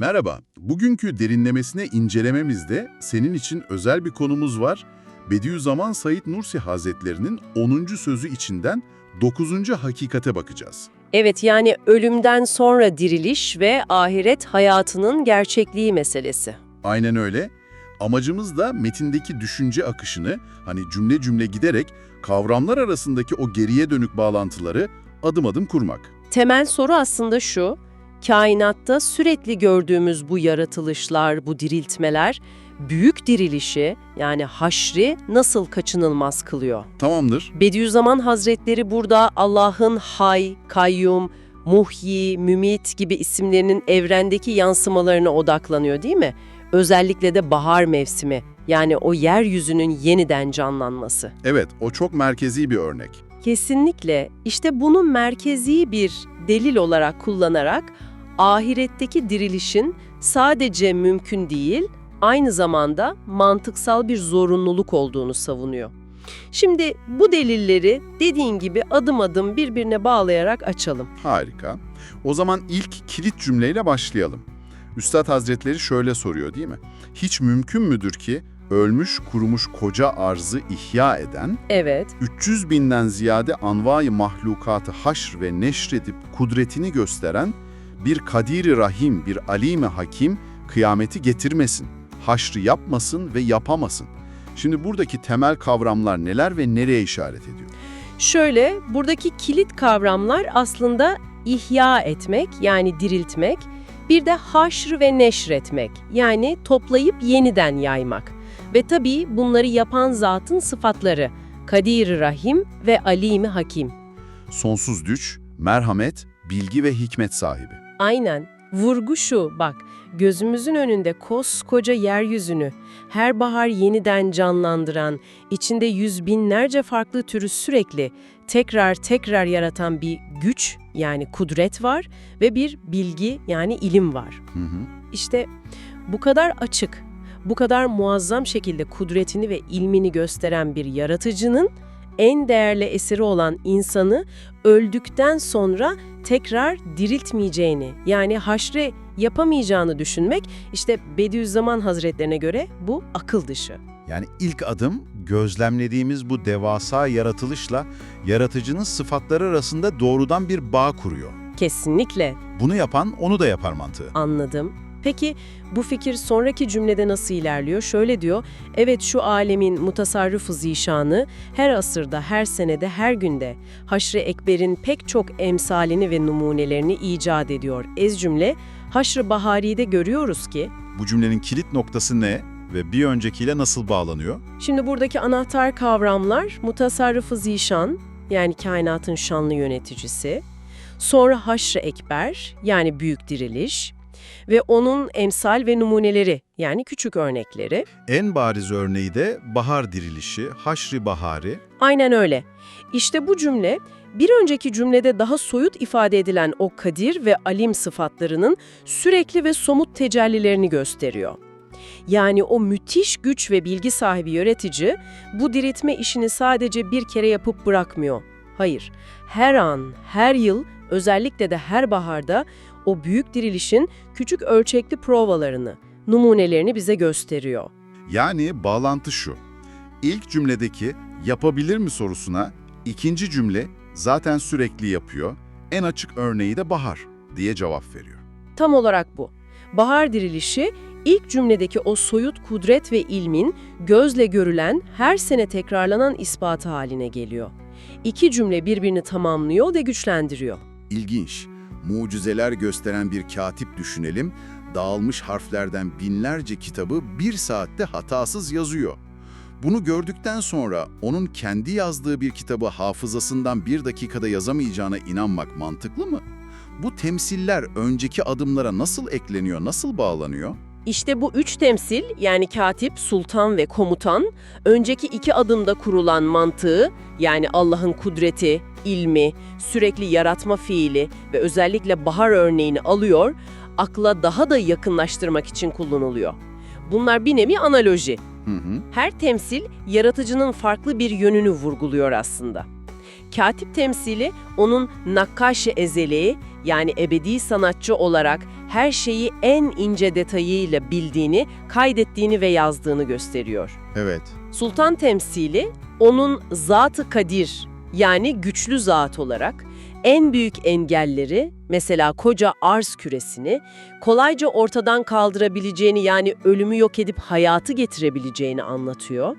Merhaba, bugünkü derinlemesine incelememizde senin için özel bir konumuz var. Bediüzzaman Said Nursi Hazretlerinin 10. sözü içinden 9. hakikate bakacağız. Evet yani ölümden sonra diriliş ve ahiret hayatının gerçekliği meselesi. Aynen öyle. Amacımız da metindeki düşünce akışını hani cümle cümle giderek kavramlar arasındaki o geriye dönük bağlantıları adım adım kurmak. Temel soru aslında şu, kainatta sürekli gördüğümüz bu yaratılışlar, bu diriltmeler, büyük dirilişi yani haşri nasıl kaçınılmaz kılıyor? Tamamdır. Bediüzzaman Hazretleri burada Allah'ın Hay, Kayyum, Muhyi, Mümit gibi isimlerinin evrendeki yansımalarına odaklanıyor değil mi? Özellikle de bahar mevsimi yani o yeryüzünün yeniden canlanması. Evet, o çok merkezi bir örnek. Kesinlikle işte bunu merkezi bir delil olarak kullanarak ahiretteki dirilişin sadece mümkün değil, aynı zamanda mantıksal bir zorunluluk olduğunu savunuyor. Şimdi bu delilleri dediğin gibi adım adım birbirine bağlayarak açalım. Harika. O zaman ilk kilit cümleyle başlayalım. Üstad Hazretleri şöyle soruyor değil mi? Hiç mümkün müdür ki ölmüş kurumuş koca arzı ihya eden, Evet, 300 binden ziyade anvai mahlukatı haşr ve neşredip kudretini gösteren bir kadiri rahim, bir alime hakim kıyameti getirmesin, haşrı yapmasın ve yapamasın. Şimdi buradaki temel kavramlar neler ve nereye işaret ediyor? Şöyle, buradaki kilit kavramlar aslında ihya etmek yani diriltmek, bir de haşr ve neşretmek yani toplayıp yeniden yaymak. Ve tabii bunları yapan zatın sıfatları, Kadir Rahim ve Alim Hakim. Sonsuz güç, merhamet, bilgi ve hikmet sahibi. Aynen. Vurgu şu, bak, gözümüzün önünde koskoca yeryüzünü, her bahar yeniden canlandıran, içinde yüz binlerce farklı türü sürekli tekrar tekrar yaratan bir güç yani kudret var ve bir bilgi yani ilim var. Hı hı. İşte bu kadar açık, bu kadar muazzam şekilde kudretini ve ilmini gösteren bir yaratıcının en değerli eseri olan insanı öldükten sonra tekrar diriltmeyeceğini yani haşre yapamayacağını düşünmek işte Bediüzzaman Hazretlerine göre bu akıl dışı. Yani ilk adım gözlemlediğimiz bu devasa yaratılışla yaratıcının sıfatları arasında doğrudan bir bağ kuruyor. Kesinlikle Bunu yapan onu da yapar mantığı. anladım. Peki bu fikir sonraki cümlede nasıl ilerliyor? Şöyle diyor, evet şu alemin mutasarrıfı zişanı her asırda, her senede, her günde Haşr-ı Ekber'in pek çok emsalini ve numunelerini icat ediyor. Ez cümle, Haşr-ı Bahari'de görüyoruz ki, Bu cümlenin kilit noktası ne ve bir öncekiyle nasıl bağlanıyor? şimdi buradaki anahtar kavramlar mutasarrıfı zişan, yani kainatın şanlı yöneticisi, sonra Haşr-ı Ekber, yani büyük diriliş ve onun emsal ve numuneleri, yani küçük örnekleri, En bariz örneği de bahar dirilişi, haşri bahari. Aynen öyle. İşte bu cümle bir önceki cümlede daha soyut ifade edilen o kadir ve alim sıfatlarının sürekli ve somut tecellilerini gösteriyor. Yani o müthiş güç ve bilgi sahibi yönetici bu diriltme işini sadece bir kere yapıp bırakmıyor. Hayır, her an, her yıl, özellikle de her baharda o büyük dirilişin küçük ölçekli provalarını, numunelerini bize gösteriyor. Yani bağlantı şu. İlk cümledeki yapabilir mi sorusuna ikinci cümle zaten sürekli yapıyor, en açık örneği de bahar diye cevap veriyor. Tam olarak bu. Bahar dirilişi ilk cümledeki o soyut kudret ve ilmin gözle görülen, her sene tekrarlanan ispatı haline geliyor. İki cümle birbirini tamamlıyor ve güçlendiriyor. İlginç. Mucizeler gösteren bir katip düşünelim. Dağılmış harflerden binlerce kitabı bir saatte hatasız yazıyor. Bunu gördükten sonra onun kendi yazdığı bir kitabı hafızasından bir dakikada yazamayacağına inanmak mantıklı mı? Bu temsiller önceki adımlara nasıl ekleniyor, nasıl bağlanıyor? İşte bu üç temsil yani katip, sultan ve komutan önceki iki adımda kurulan mantığı yani Allah'ın kudreti, ilmi, sürekli yaratma fiili ve özellikle bahar örneğini alıyor, akla daha da yakınlaştırmak için kullanılıyor. Bunlar bir nevi analoji. Hı hı. Her temsil yaratıcının farklı bir yönünü vurguluyor aslında. Katip temsili onun nakkaş-ı ezeli yani ebedi sanatçı olarak her şeyi en ince detayıyla bildiğini, kaydettiğini ve yazdığını gösteriyor. Evet. Sultan temsili onun zat-ı kadir yani güçlü zat olarak en büyük engelleri mesela koca arz küresini kolayca ortadan kaldırabileceğini yani ölümü yok edip hayatı getirebileceğini anlatıyor.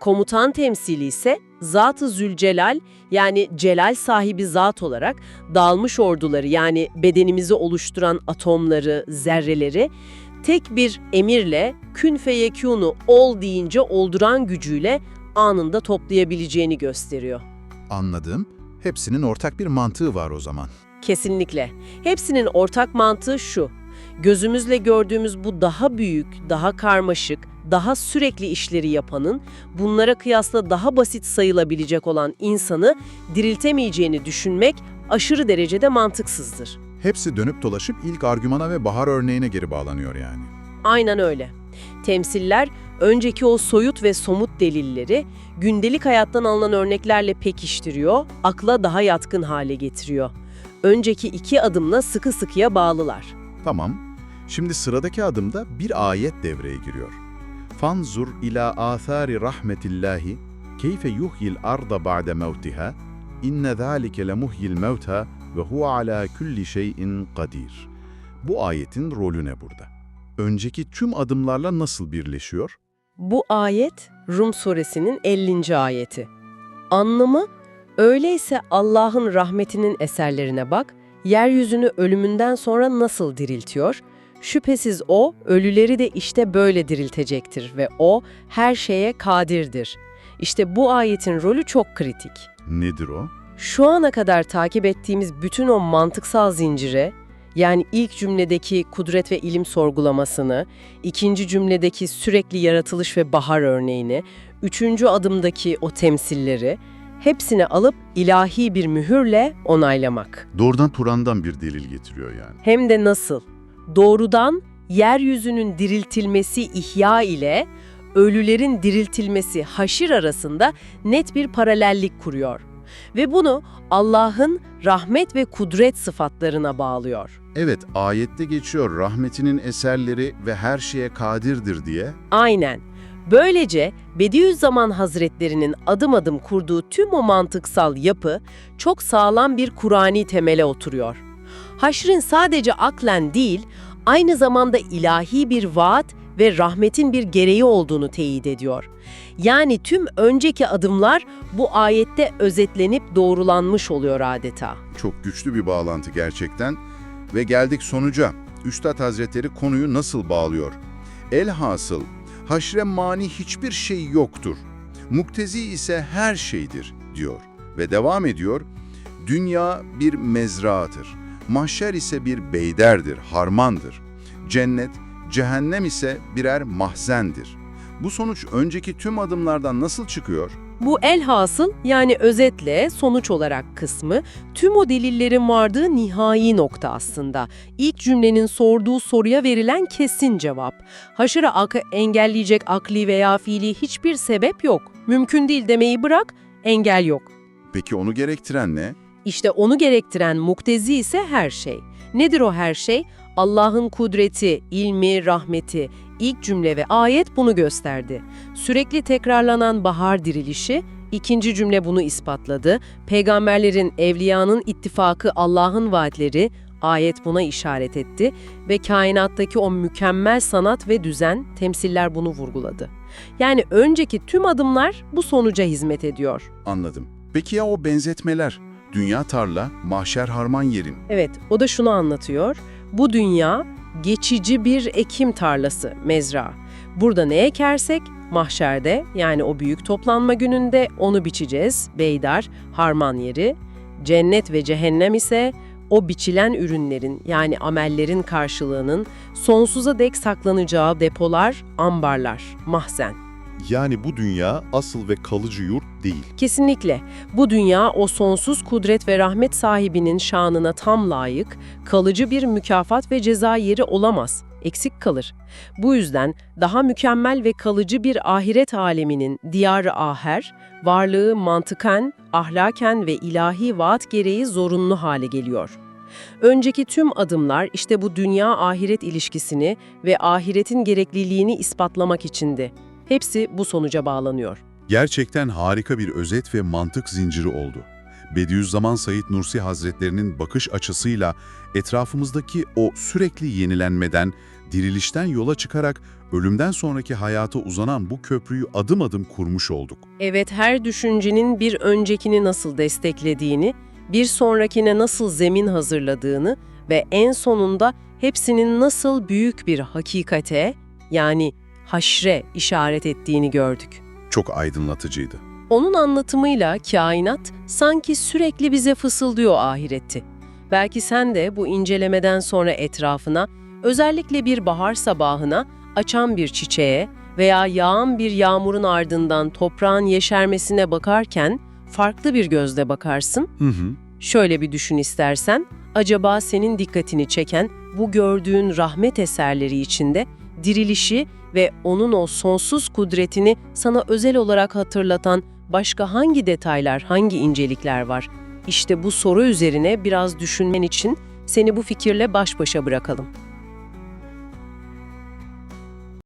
Komutan temsili ise Zat-ı Zülcelal yani celal sahibi zat olarak dağılmış orduları yani bedenimizi oluşturan atomları, zerreleri tek bir emirle kün feyekûnu ol deyince olduran gücüyle anında toplayabileceğini gösteriyor. Anladım. Hepsinin ortak bir mantığı var o zaman. Kesinlikle. Hepsinin ortak mantığı şu. Gözümüzle gördüğümüz bu daha büyük, daha karmaşık, daha sürekli işleri yapanın bunlara kıyasla daha basit sayılabilecek olan insanı diriltemeyeceğini düşünmek aşırı derecede mantıksızdır. Hepsi dönüp dolaşıp ilk argümana ve bahar örneğine geri bağlanıyor yani. Aynen öyle. Temsiller, önceki o soyut ve somut delilleri gündelik hayattan alınan örneklerle pekiştiriyor, akla daha yatkın hale getiriyor. Önceki iki adımla sıkı sıkıya bağlılar. Tamam. Şimdi sıradaki adımda bir ayet devreye giriyor. Fanzur ila athari rahmetillahi keyfe yuhyil arda ba'de mevtiha inne zâlike lemuhyil mevta ve huve ala kulli şeyin kadir. Bu ayetin rolü ne burada? Önceki tüm adımlarla nasıl birleşiyor? Bu ayet Rum suresinin 50. ayeti. Anlamı, öyleyse Allah'ın rahmetinin eserlerine bak, yeryüzünü ölümünden sonra nasıl diriltiyor? Şüphesiz O, ölüleri de işte böyle diriltecektir ve O, her şeye kadirdir. İşte bu ayetin rolü çok kritik. Nedir o? Şu ana kadar takip ettiğimiz bütün o mantıksal zincire, yani ilk cümledeki kudret ve ilim sorgulamasını, ikinci cümledeki sürekli yaratılış ve bahar örneğini, üçüncü adımdaki o temsilleri, hepsini alıp ilahi bir mühürle onaylamak. Doğrudan Turan'dan bir delil getiriyor yani. Hem de nasıl? Doğrudan yeryüzünün diriltilmesi ihya ile ölülerin diriltilmesi haşir arasında net bir paralellik kuruyor. Ve bunu Allah'ın rahmet ve kudret sıfatlarına bağlıyor. Evet, ayette geçiyor rahmetinin eserleri ve her şeye kadirdir diye. Aynen. Böylece Bediüzzaman Hazretlerinin adım adım kurduğu tüm o mantıksal yapı çok sağlam bir Kur'ani temele oturuyor. Haşrın sadece aklen değil, aynı zamanda ilahi bir vaat ve rahmetin bir gereği olduğunu teyit ediyor. Yani tüm önceki adımlar bu ayette özetlenip doğrulanmış oluyor adeta. Çok güçlü bir bağlantı gerçekten. Ve geldik sonuca. Üstad Hazretleri konuyu nasıl bağlıyor? Elhasıl, haşre mani hiçbir şey yoktur. Muktezi ise her şeydir, diyor. Ve devam ediyor, dünya bir mezraadır. Mahşer ise bir beyderdir, harmandır. Cennet, cehennem ise birer mahzendir. Bu sonuç önceki tüm adımlardan nasıl çıkıyor? Bu elhasıl yani özetle sonuç olarak kısmı tüm o delillerin vardığı nihai nokta aslında. İlk cümlenin sorduğu soruya verilen kesin cevap. Haşırı akı engelleyecek akli veya fiili hiçbir sebep yok. Mümkün değil demeyi bırak, engel yok. Peki onu gerektiren ne? İşte onu gerektiren muktezi ise her şey. Nedir o her şey? Allah'ın kudreti, ilmi, rahmeti. İlk cümle ve ayet bunu gösterdi. Sürekli tekrarlanan bahar dirilişi, ikinci cümle bunu ispatladı. Peygamberlerin, evliyanın ittifakı Allah'ın vaatleri, ayet buna işaret etti ve kainattaki o mükemmel sanat ve düzen, temsiller bunu vurguladı. Yani önceki tüm adımlar bu sonuca hizmet ediyor. Anladım. Peki ya o benzetmeler? Dünya tarla, mahşer harman yerin. Evet, o da şunu anlatıyor. Bu dünya geçici bir ekim tarlası, mezra. Burada ne ekersek mahşerde yani o büyük toplanma gününde onu biçeceğiz, beydar, harman yeri. Cennet ve cehennem ise o biçilen ürünlerin yani amellerin karşılığının sonsuza dek saklanacağı depolar, ambarlar, mahzen. Yani bu dünya asıl ve kalıcı yurt değil. Kesinlikle. Bu dünya o sonsuz kudret ve rahmet sahibinin şanına tam layık, kalıcı bir mükafat ve ceza yeri olamaz. eksik kalır. Bu yüzden daha mükemmel ve kalıcı bir ahiret aleminin diyarı aher, varlığı mantıken, ahlaken ve ilahi vaat gereği zorunlu hale geliyor. Önceki tüm adımlar işte bu dünya-ahiret ilişkisini ve ahiretin gerekliliğini ispatlamak içindi. Hepsi bu sonuca bağlanıyor. Gerçekten harika bir özet ve mantık zinciri oldu. Bediüzzaman Said Nursi Hazretlerinin bakış açısıyla etrafımızdaki o sürekli yenilenmeden, dirilişten yola çıkarak ölümden sonraki hayata uzanan bu köprüyü adım adım kurmuş olduk. Evet, her düşüncenin bir öncekini nasıl desteklediğini, bir sonrakine nasıl zemin hazırladığını ve en sonunda hepsinin nasıl büyük bir hakikate, yani haşre işaret ettiğini gördük. Çok aydınlatıcıydı. Onun anlatımıyla kainat sanki sürekli bize fısıldıyor ahiretti. Belki sen de bu incelemeden sonra etrafına, özellikle bir bahar sabahına açan bir çiçeğe veya yağan bir yağmurun ardından toprağın yeşermesine bakarken farklı bir gözle bakarsın. Hı hı. Şöyle bir düşün istersen, acaba senin dikkatini çeken bu gördüğün rahmet eserleri içinde dirilişi ve onun o sonsuz kudretini sana özel olarak hatırlatan başka hangi detaylar, hangi incelikler var? İşte bu soru üzerine biraz düşünmen için seni bu fikirle baş başa bırakalım.